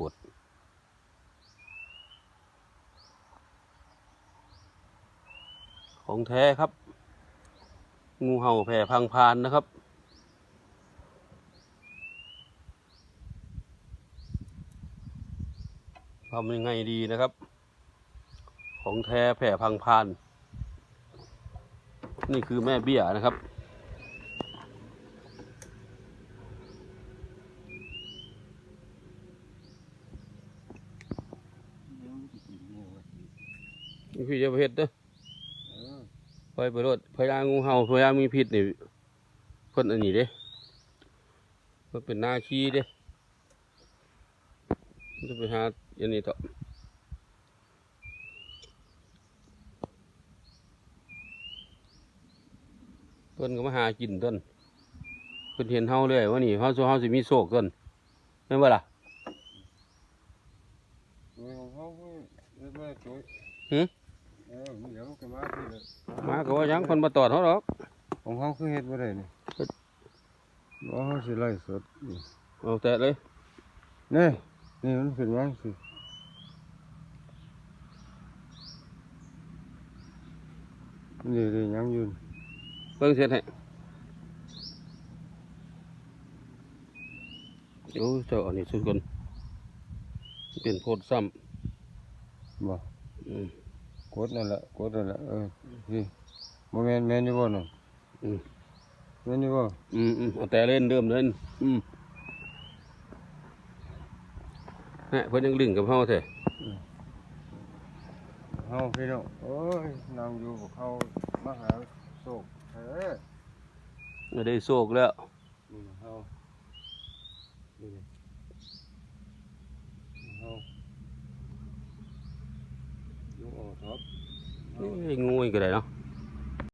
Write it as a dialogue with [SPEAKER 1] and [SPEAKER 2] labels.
[SPEAKER 1] กดของแท้ครับ งูเห่าแผ่พังพานนะครับ ทำยังไงดีนะครับ ของแท้แผ่พังพาน นี่คือแม่เบี้ยนะครับ นี่คือจะไปเฮ็ดเด้อไปไปรถพญางูเห่าพญามีพิษนี่เพิ่นอันนี้เด้เพิ่นเป็นนาคีเด้มันจะไปหาอันนี้ต่อเพิ่นก็มาหากินต้นเพิ่นเห็นเฮาเลยว่านี่เฮาสิเฮาสิมีโชคต้นแม่นบ่ล่ะหืม
[SPEAKER 2] เออมันเดี๋ยวมันก็มาที่เลย
[SPEAKER 1] มาก็ว่าหยังเพิ่นบ่ตอดเฮาดอก
[SPEAKER 2] ของเขาคือเฮ็ดบ่ได้นี่บ่เขาสิไล่สดนี่
[SPEAKER 1] เอาแต่เลย
[SPEAKER 2] นี่นี่มันขึ้นมาสินี่เลยยังอยู่
[SPEAKER 1] เบิ่งเสร็จให้โอ้เจ้าอันนี้สุดก่อนเป็นโพดซ้ำ
[SPEAKER 2] บ่
[SPEAKER 1] อืม
[SPEAKER 2] กดนั่นแหละกดนั่นแหละเออนี่บ่แม่นแม่นอยู่บ่น่ะ
[SPEAKER 1] อืม
[SPEAKER 2] แม่นอยู่บ่
[SPEAKER 1] อืมอืมเอาแต่เล่นเดิมเล่นอืมฮะเพิ่นยังลึงกับเฮาแท้
[SPEAKER 2] เฮาพี่น้องโอ้ยนั่งอยู่กับเขามาหาโศกเอ้อ
[SPEAKER 1] ไม่ได้โศกแล้ว
[SPEAKER 2] นี่เฮานี่เฮา อยู่ออกครับ
[SPEAKER 1] เอ้ยงูอีกก็ได้เนาะ